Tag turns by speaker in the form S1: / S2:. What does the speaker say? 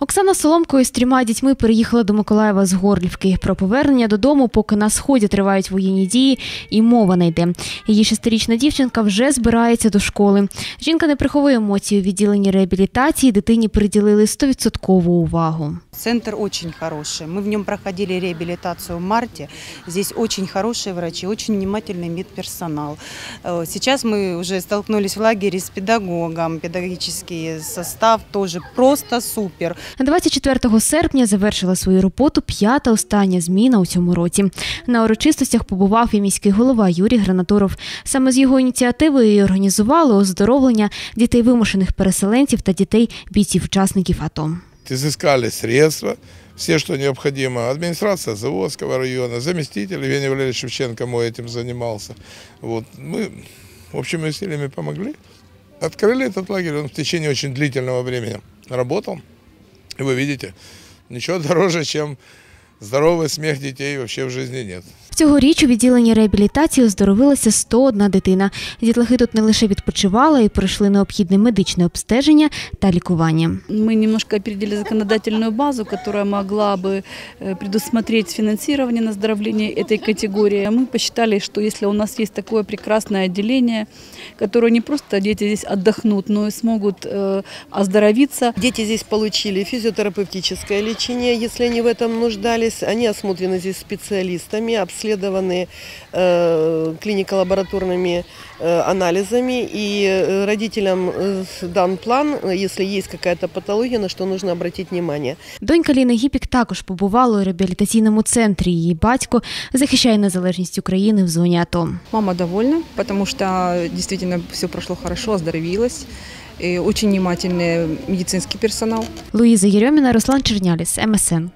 S1: Оксана Соломко із трьома дітьми переїхала до Миколаєва з Горлівки. Про повернення додому, поки на сході тривають воєнні дії, і мова не йде. Її шестирічна дівчинка вже збирається до школи. Жінка не приховує емоцій у відділенні реабілітації. Дитині приділили 100% увагу.
S2: Центр очень хороший. Мы в нем проходили реабилитацию в марте. Здесь очень хорошие врачи, очень внимательный медперсонал. Э, Сейчас мы уже столкнулись в лагере с педагогом. Педагогический состав тоже просто супер.
S1: 24 серпня завершила свою роботу п'ята остання зміна у цьому році. На урочистостях побував і міський голова Юрій Гранатуров. Саме з його ініціативою і організували оздоровлення дітей вимушених переселенців та дітей бійців-учасників АТО.
S3: изыскали средства, все, что необходимо. Администрация Заводского района, заместитель Евгений Валерьевич Шевченко мой этим занимался. Вот. Мы общими усилиями помогли. Открыли этот лагерь, он в течение очень длительного времени работал. Вы видите, ничего дороже, чем здоровый смех детей вообще в жизни нет.
S1: Цьогоріч у відділенні реабілітації оздоровилася 101 дитина. Дітлахи тут не лише відпочивали і пройшли необхідне медичне обстеження та лікування.
S4: Мы немножко опередили законодательную базу, которая могла бы э, предусмотреть финансирование на оздоровление этой категории. Мы посчитали, что если у нас есть такое прекрасное отделение, которое не просто дети здесь отдохнут, но и смогут э, оздоровиться,
S5: Дети здесь получили физиотерапевтическое лечение, если они в этом нуждались. Они осмотрены здесь специалистами, обследованы э, клинико-лабораторными э, анализами. И э, родителям э, дан план, э, если есть какая-то патология, на что нужно обратить внимание.
S1: Донька Ліни Гіпік також побувала у реабілітаційному центрі. Її батько захищає незалежність України в зоні АТО.
S6: Мама довольна, потому что действительно все прошло хорошо, оздоровилась. И очень внимательный медицинский персонал.
S1: Луїза Єрьоміна, Руслан Черняліс, МСН.